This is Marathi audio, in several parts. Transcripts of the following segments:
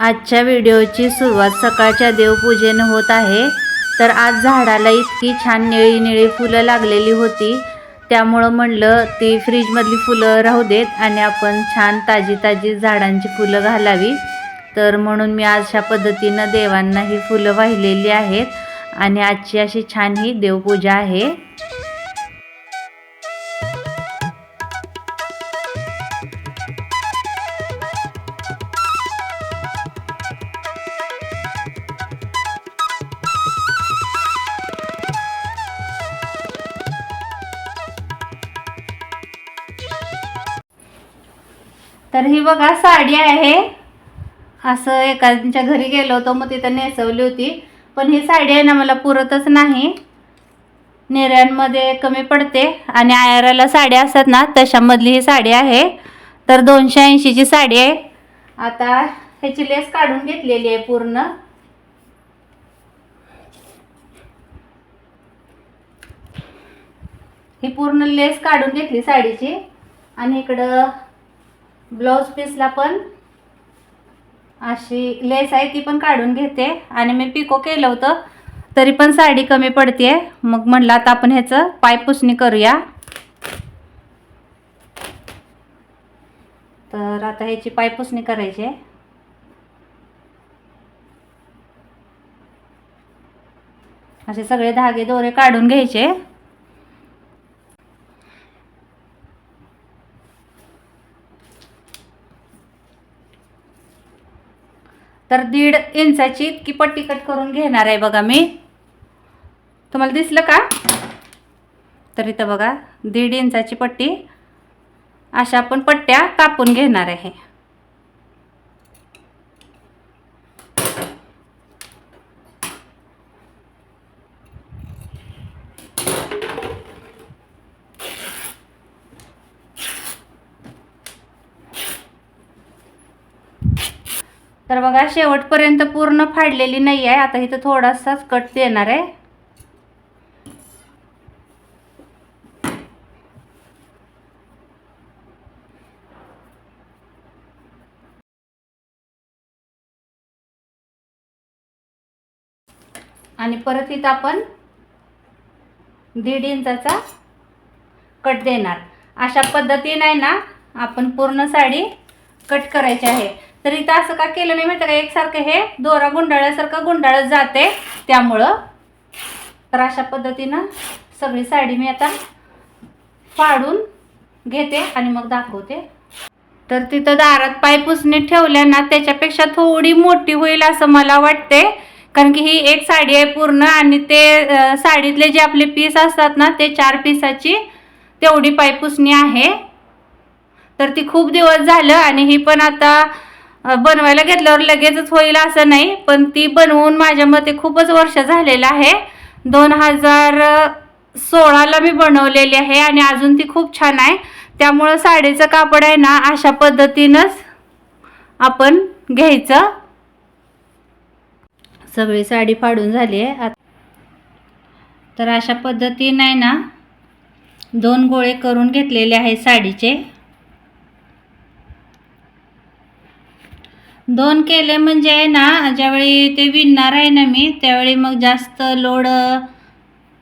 आजच्या व्हिडिओची सुरुवात सकाळच्या देवपूजेनं होत आहे. तर आज झाडाला इतकी छान निळी निळी फुलं लागलेली होती. त्यामुळं म्हणलं ती फ्रीजमधली फुलं राहू देत आणि आपण छान ताजी ताजी झाडांची फुलं घालावी. तर म्हणून मी आज अशा पद्धतीनं देवांना ही फुलं वाहिलेली आहेत. आणि आजची अशी छान ही देवपूजा आहे. तर ही बघा साडी आहे. असं एकाच्या घरी गेलो होतो मग तिथं नेसवली होती. पण ही साडी आहे ना मला पुरतच नाही. नेऱ्यांमध्ये कमी पडते. आणि आयराला साड्या असतात ना तशामधली ही साडी आहे. तर दोनशे ऐंशीची साडी आहे. आता ह्याची लेस काढून घेतलेली आहे पूर्ण. ही पूर्ण लेस काढून घेतली साडीची. आणि इकडं ब्लाऊज पीसला पण अशी लेस आहे ती पण काढून घेते. आणि मी पिको केलं होतं तरी पण साडी कमी पडते मग म्हणलं आता आपण ह्याचं पायपुसणी करूया. तर आता ह्याची पायपुसणी करायची आहे. असे सगळे धागे दोरे काढून घ्यायचे. तर दीड इंचाची इतकी पट्टी कट करून घेणार आहे बघा मी. तुम्हाला दिसलं का? तर इथं बघा दीड इंचाची पट्टी अशा आपण पट्ट्या कापून घेणार आहे. तर बघा शेवटपर्यंत पूर्ण फाडलेली नाही आहे. आता इथं थोडासाच कट देणार आहे. आणि परत इथं आपण दीड इंचाचा कट देणार. अशा पद्धतीने ना आपण पूर्ण साडी कट करायची आहे. तर इथं असं का केलं नाही माहिती का? एकसारखं हे दोरा गुंडाळ्यासारखं गुंडाळत जाते. त्यामुळं तर अशा पद्धतीनं सगळी साडी मी आता फाडून घेते आणि मग दाखवते. तर तिथं दारात पायपुसणी ठेवल्या ना त्याच्यापेक्षा थोडी मोठी होईल असं मला वाटते. कारण की ही एक साडी आहे पूर्ण आणि ते साडीतले जे आपले पीस असतात ना ते चार पिसाची तेवढी पायपुसणी आहे. तर ती खूप दिवस झालं आणि ही पण आता बनवायला घेतल्यावर लगेचच होईल असं नाही पण ती बनवून माझ्या मते खूपच वर्ष झालेलं आहे. दोन हजार सोळाला मी बनवलेली आहे आणि अजून ती खूप छान आहे. त्यामुळं साडीचं कापड आहे ना अशा पद्धतीनंच आपण घ्यायचं. सगळी साडी फाडून झाली आहे. तर अशा पद्धतीनं आहे ना दोन गोळे करून घेतलेले आहे साडीचे. दोन केले म्हणजे आहे ना ज्यावेळी ते विणणार आहे ना मी त्यावेळी मग जास्त लोड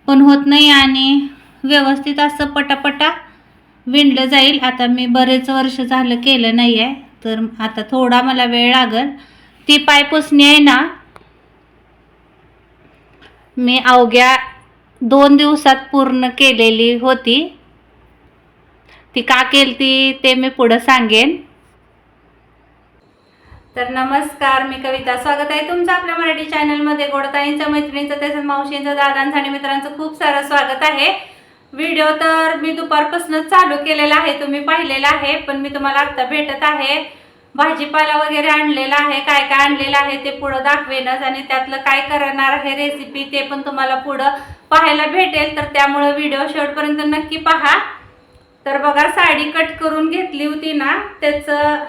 पण होत नाही आणि व्यवस्थित असं पटापटा विणलं जाईल. आता मी बरेच वर्ष झालं केलं नाही आहे तर आता थोडा मला वेळ लागेल. ती पायपुसणी आहे ना मी अवघ्या दोन दिवसात पूर्ण केलेली होती. ती का केली ती ते मी पुढं सांगेन. तर नमस्कार मी कविता. स्वागत आहे तुमचं आपल्या मराठी चॅनलमध्ये. गोडताईंचं मैत्रिणींचं तसंच मावशींचं दादांचं आणि मित्रांचं खूप सारं स्वागत आहे. व्हिडिओ तर मी दुपारपासूनच चालू केलेला आहे. तुम्ही पाहिलेला आहे पण मी तुम्हाला आत्ता भेटत आहे. भाजीपाला वगैरे आणलेला आहे. काय काय आणलेलं आहे ते पुढं दाखवेनच. आणि त्यातलं काय करणार आहे रेसिपी ते पण तुम्हाला पुढं पाहायला भेटेल. तर त्यामुळं व्हिडिओ शेवटपर्यंत नक्की पहा. तर बघा साडी कट करून घेतली होती ना त्याचं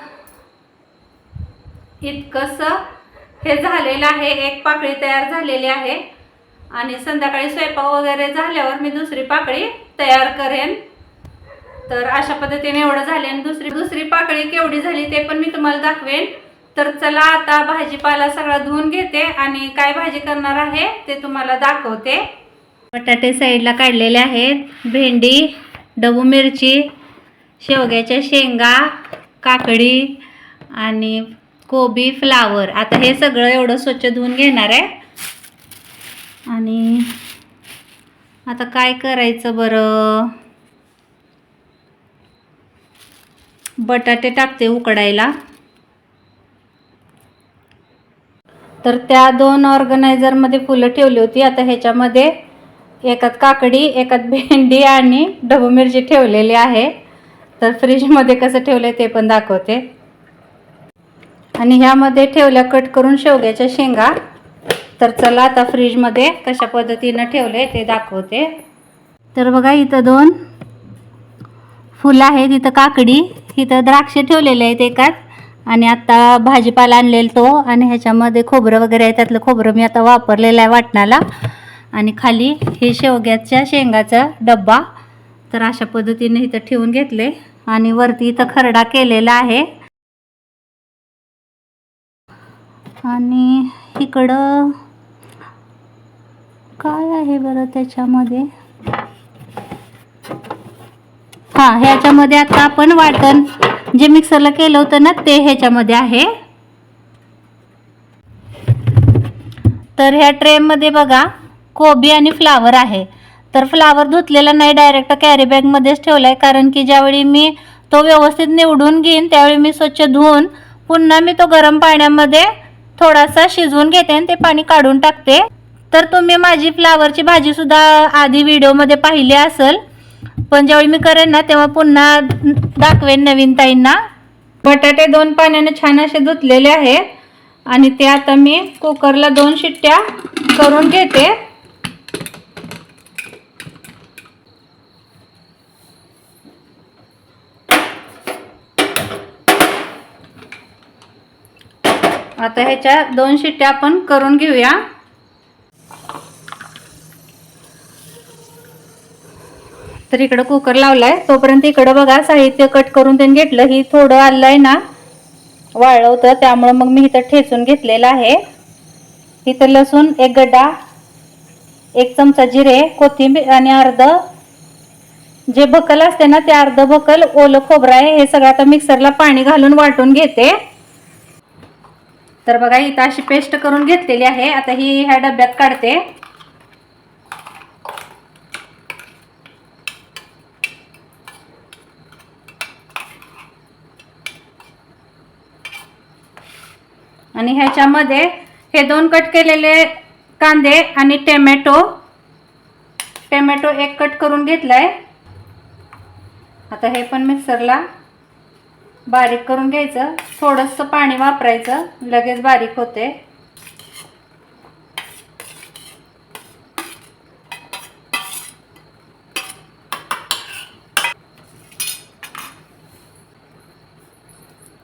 इतकंसं हे झालेलं आहे. एक पाकळी तयार झालेली आहे. आणि संध्याकाळी स्वयंपाक वगैरे झाल्यावर मी दुसरी पाकळी तयार करेन. तर अशा पद्धतीने एवढं झाले आणि दुसरी दुसरी पाकळी केवढी झाली ते पण मी तुम्हाला दाखवेन. तर चला आता भाजीपाला सगळा धुवून घेते आणि काय भाजी करणार आहे ते तुम्हाला दाखवते. बटाटे साईडला काढलेले आहेत. भेंडी डबू मिरची शेवग्याच्या शेंगा काकडी आणि कोबी फ्लावर. आता हे सगळं एवढं स्वच्छ धुवून घेणार आहे. आणि आता काय करायचं बरं? बटाटे टाकते उकडायला. तर त्या दोन ऑर्गनायझरमध्ये फुलं ठेवली होती. आता ह्याच्यामध्ये एकात काकडी एकात भेंडी आणि डबू मिरची ठेवलेली आहे. तर फ्रीजमध्ये कसं ठेवलं आहे ते पण दाखवते. आणि ह्यामध्ये ठेवल्या कट करून शेवग्याच्या शेंगा. तर चला आता फ्रीजमध्ये कशा पद्धतीनं ठेवले ते दाखवते. तर बघा इथं दोन फुलं आहेत इथं काकडी इथं द्राक्ष ठेवलेले आहेत एकात. आणि आता भाजीपाला आणलेला तो आणि ह्याच्यामध्ये खोबरं वगैरे आहे त्यातलं खोबरं मी आता वापरलेलं आहे वाटणाला. आणि खाली हे शेवग्याच्या शेंगाचा डब्बा. तर अशा पद्धतीने इथं ठेवून घेतले. आणि वरती इथं खरडा केलेला आहे. आणि इकडं काय आहे बरं त्याच्यामध्ये? हां ह्याच्यामध्ये आता आपण वाटण जे मिक्सरला केलं होतं ना ते ह्याच्यामध्ये आहे. तर ह्या ट्रेमध्ये बघा कोबी आणि फ्लावर आहे. तर फ्लावर धुतलेला नाही डायरेक्ट कॅरी बॅगमध्येच ठेवला आहे कारण की ज्यावेळी मी तो व्यवस्थित निवडून घेईन त्यावेळी मी स्वच्छ धुवून पुन्हा मी तो गरम पाण्यामध्ये थोडासा शिजवून घेते आणि ते पाणी काढून टाकते. तर तुम्ही माझी फ्लावरची भाजीसुद्धा आधी व्हिडिओमध्ये पाहिली असेल. पण ज्यावेळी मी करेन ना तेव्हा पुन्हा दाखवेन नवीन ताईंना. बटाटे दोन पाण्याने छान असे धुतलेले आहेत. आणि ते आता मी कुकरला दोन शिट्ट्या करून घेते. आता ह्याच्या दोन शिट्ट्या आपण करून घेऊया. तर इकडं कुकर लावलाय. तोपर्यंत इकडं बघा साहित्य कट करून त्यांनी घेतलं. ही थोडं आलं आहे ना वाळलं होतं त्यामुळं मग मी इथं ठेचून घेतलेलं आहे. इथं लसूण एक गड्डा एक चमचा जिरे कोथिंबीर आणि अर्ध. जे भकल असते ना ते अर्ध भकल ओलं खोबरं आहे. हे सगळं आता मिक्सरला पाणी घालून वाटून घेते. तर बघा इथं अशी पेस्ट करून घेतलेली आहे. आता ही ह्या डब्यात काढते. आणि ह्याच्यामध्ये हे दोन कट केलेले कांदे आणि टेमॅटो. टोमॅटो एक कट करून घेतलाय. आता हे पण मिक्सरला बारीक करून घ्यायचं. थोडंसं पाणी वापरायचं. लगेच बारीक होते.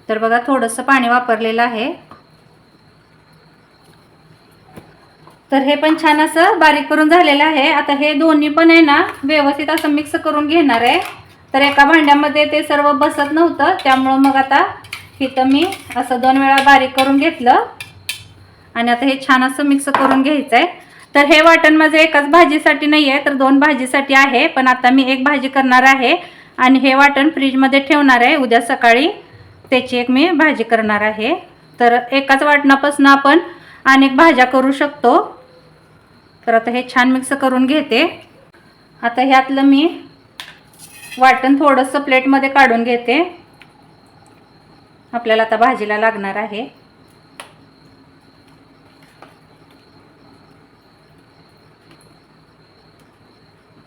तर बघा थोडंसं पाणी वापरलेलं आहे. तर हे पण छान असं बारीक करून झालेलं आहे. आता हे दोन्ही पण आहे ना व्यवस्थित असं मिक्स करून घेणार आहे. तर एका भांड्यामध्ये ते सर्व बसत नव्हतं त्यामुळं मग आता इथं मी असं दोन वेळा बारीक करून घेतलं. आणि आता हे छान असं मिक्स करून घ्यायचं आहे तर हे वाटण माझं एकाच भाजीसाठी नाही आहे तर दोन भाजीसाठी आहे पण आता मी एक भाजी करणार आहे. आणि हे वाटण फ्रीजमध्ये ठेवणार आहे. उद्या सकाळी त्याची एक मी भाजी करणार आहे. तर एकाच वाटणापासून आपण अनेक भाज्या करू शकतो. तर आता हे छान मिक्स करून घेते. आता ह्यातलं मी वाटण थोडंसं प्लेटमध्ये काढून घेते. आपल्याला आता भाजीला लागणार आहे.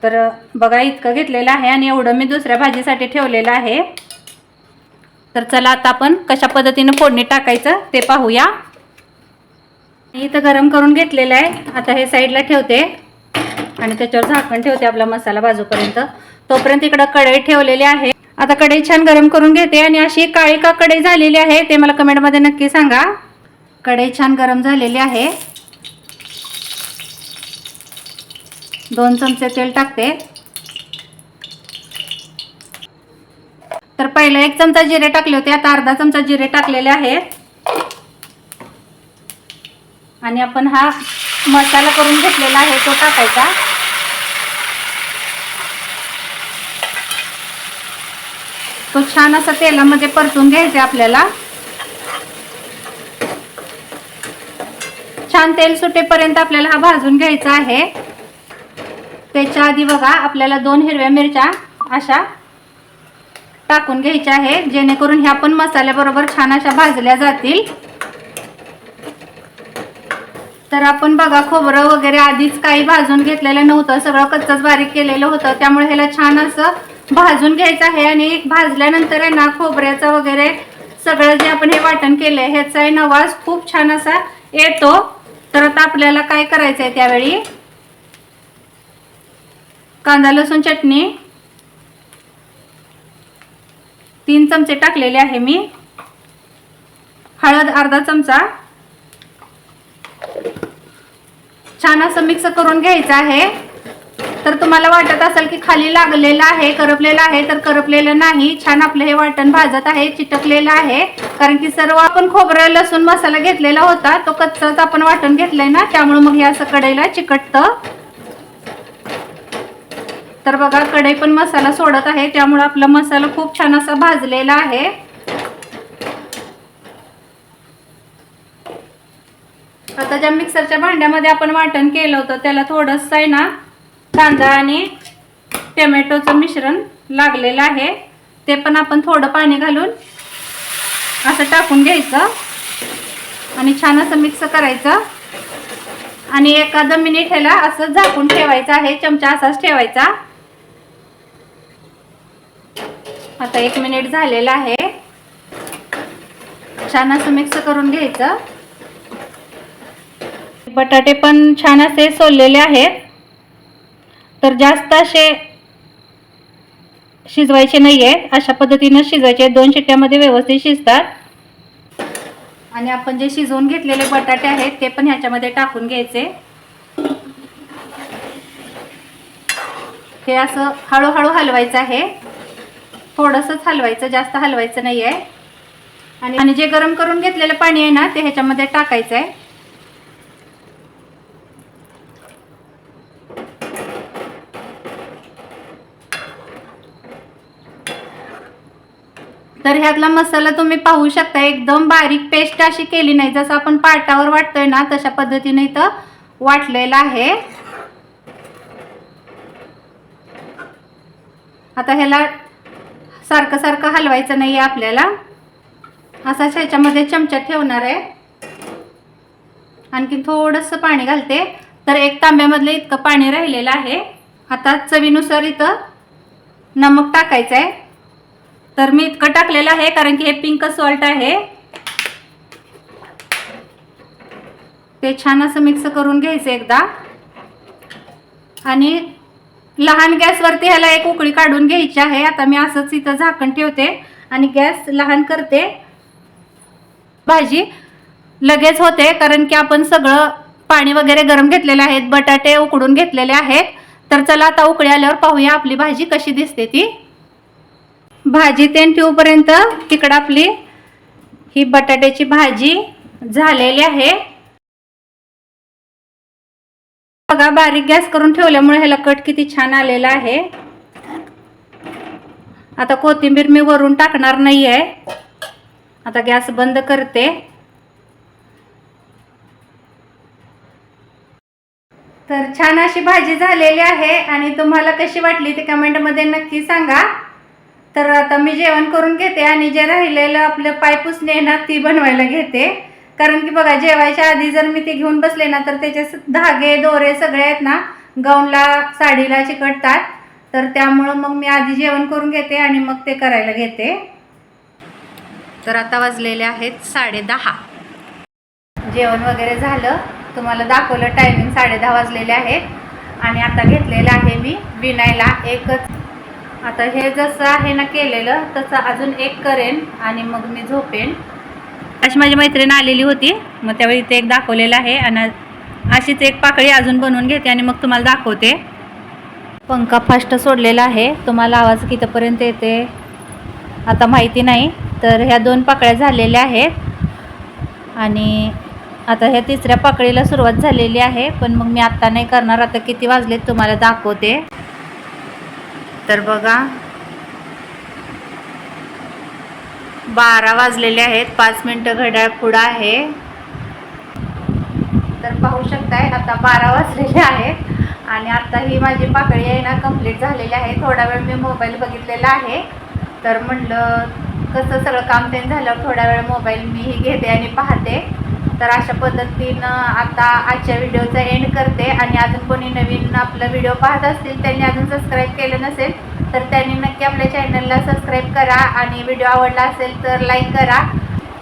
तर बघा इतकं घेतलेलं आहे आणि एवढं मी दुसऱ्या भाजीसाठी ठेवलेलं आहे. तर चला आता आपण कशा पद्धतीनं फोडणी टाकायचं ते पाहूया. इथं गरम करून घेतलेलं आहे. आता हे साईडला ठेवते. आणि त्याच्यावर झाकण ठेवते आपला मसाला बाजूपर्यंत. तोपर्यंत इकडं कढई ठेवलेली आहे. आता कढई छान गरम करून घेते आणि अशी काळी का कढई झालेली आहे ते मला कमेंटमध्ये नक्की सांगा. कढई छान गरम झालेली आहे. दोन चमचे तेल टाकते. तर पहिला एक चमचा जिरे टाकले होते आता अर्धा चमचा जिरे टाकलेले आहेत आणि आपण हा मसाला करून घेतलेला आहे तो टाकायचा. तो छान असा तेलामध्ये परतून घ्यायचा आपल्याला. छान तेल सुटेपर्यंत आपल्याला हा भाजून घ्यायचा आहे. त्याच्या आधी बघा आपल्याला दोन हिरव्या मिरच्या अशा टाकून घ्यायच्या आहे. जेणेकरून ह्या पण मसाल्याबरोबर छान अशा भाजल्या जातील. तर आपण बघा खोबरं वगैरे आधीच काही भाजून घेतलेलं नव्हतं. सगळं कच्चच बारीक केलेलं होतं. त्यामुळे ह्याला छान असं भाजून घ्यायचं आहे आणि भाजल्यानंतर आहे ना खोबऱ्याचा वगैरे सगळं जे आपण हे वाटण केलंय ह्याचा आहे ना वास खूप छान असा येतो. तर आता आपल्याला काय करायचं आहे त्यावेळी? कांदा लसूण चटणी. तीन चमचे टाकलेले आहे मी. हळद अर्धा चमचा. छान असं मिक्स करून घ्यायचं आहे. तर तुम्हाला वाटत असेल की खाली लागलेलं आहे करपलेलं आहे तर करपलेलं नाही. छान आपलं हे वाटण भाजत आहे चिटकलेलं आहे. कारण की सर्व आपण खोबरं लसूण मसाला घेतलेला होता. तो कच्चाच आपण वाटण घेतलंय ना. त्यामुळे मग हे असं कढईला चिकटतं. तर बघा कढई पण मसाला सोडत आहे. त्यामुळे आपला मसाला खूप छान असा भाजलेला आहे. आता ज्या मिक्सरच्या भांड्यामध्ये आपण वाटण केलं होतं त्याला थोडंसं आहे ना कांदा आणि टोमॅटोचं मिश्रण लागलेलं आहे. ते पण आपण थोडं पाणी घालून असं टाकून घ्यायचं आणि छान असं मिक्स करायचं. आणि एका मिनिट ह्याला असं झाकून ठेवायचं आहे चमचा असाच ठेवायचा. आता एक मिनिट झालेला आहे. छान असं मिक्स करून घ्यायचं. बटाटे पण छान असे सोललेले आहेत. तर जास्त असे शिजवायचे नाही आहेत अशा पद्धतीनं शिजवायचे. आहेत दोन शिट्ट्यामध्ये व्यवस्थित शिजतात. आणि आपण जे शिजवून घेतलेले बटाटे आहेत ते पण ह्याच्यामध्ये टाकून घ्यायचे. हे असं हळूहळू हलवायचं आहे. थोडंसंच हलवायचं जास्त हलवायचं नाही आहे आणि जे गरम करून घेतलेलं पाणी आहे ना ते ह्याच्यामध्ये टाकायचं आहे तर ह्यातला मसाला तुम्ही पाहू शकता एकदम बारीक पेस्ट अशी केली नाही जसं आपण पाटावर वाटतोय ना तशा पद्धतीने इथं वाटलेलं आहे. आता ह्याला सारखं सारखं हलवायचं नाही आहे आपल्याला. असाच ह्याच्यामध्ये चमचा ठेवणार आहे. आणखी थोडंसं पाणी घालते. तर एक तांब्यामधलं इतकं पाणी राहिलेलं आहे. आता चवीनुसार इथं नमक टाकायचं आहे तर मी इतकं टाकलेलं आहे कारण की हे पिंक सॉल्ट आहे. ते छान असं मिक्स करून घ्यायचं एकदा. आणि लहान गॅसवरती ह्याला एक उकळी काढून घ्यायची आहे. आता मी असंच इथं झाकण ठेवते आणि गॅस लहान करते. भाजी लगेच होते कारण की आपण सगळं पाणी वगैरे गरम घेतलेले आहेत बटाटे उकडून घेतलेले आहेत. तर चला आता उकळी आल्यावर पाहूया आपली भाजी कशी दिसते ती. भाजी तेन ठेवूपर्यंत तिकडं आपली ही बटाट्याची भाजी झालेली आहे. बघा बारीक गॅस करून ठेवल्यामुळे ह्याला कट किती छान आलेला आहे. आता कोथिंबीर मी वरून टाकणार नाही आहे आता गॅस बंद करते. तर छान अशी भाजी झालेली आहे आणि तुम्हाला कशी वाटली ते कमेंटमध्ये नक्की सांगा. तर आता मी जेवण करून घेते आणि जे राहिलेलं आपलं पायपुसणे आहे ना ती बनवायला घेते. कारण की बघा जेवायच्या आधी जर मी ते घेऊन बसले ना तर त्याचे धागे दोरे सगळे आहेत ना गाऊनला साडीला चिकटतात. तर त्यामुळं मग मी आधी जेवण करून घेते आणि मग ते करायला घेते. तर आता वाजलेले आहेत साडे दहा जेवण वगैरे झालं. तुम्हाला दाखवलं टायमिंग साडे दहा वाजलेले आहेत. आणि आता घेतलेलं आहे मी विणायला एकच आता हे जसं आहे ना केलेलं तसं अजून एक करेन आणि मग मी झोपेन. अशी माझी मैत्रीण आलेली होती मग त्यावेळी ते एक दाखवलेलं आहे आणि अशीच एक पाकळी अजून बनवून घेते आणि मग तुम्हाला दाखवते. पंखा फास्ट सोडलेला आहे तुम्हाला आवाज कितीपर्यंत येते आता माहिती नाही तर ह्या दोन पाकळ्या झालेल्या आहेत. आणि आता ह्या तिसऱ्या पाकळीला सुरुवात झालेली आहे पण मग मी आत्ता नाही करणार आता किती वाजलेत तुम्हाला दाखवते. तर बघा. बारा वाजलेले आहेत. पाच मिनटं घड्याळ पुढं आहे. तर पाहू शकताय आता बारा वाजलेले आहेत. आणि आता ही माझी पाकळी आहे ना कंप्लीट झालेली आहे. थोडा वेळ मी मोबाईल बघितलेला आहे. तर म्हणलं कसं सगळं काम ते झालं थोडा वेळ मोबाईल मीही घेते आणि पाहते. तर अशा पद्धतीनं आता आजच्या व्हिडिओचा एंड करते आणि अजून कोणी नवीन आपला व्हिडिओ पाहत असतील त्यांनी अजून सबस्क्राईब केलं नसेल तर त्यांनी नक्की आपल्या चॅनलला सबस्क्राईब करा आणि व्हिडिओ आवडला असेल तर लाईक करा.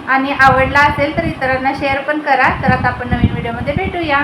आणि आवडला असेल तर इतरांना शेअर पण करा. तर आता आपण नवीन व्हिडिओमध्ये भेटूया.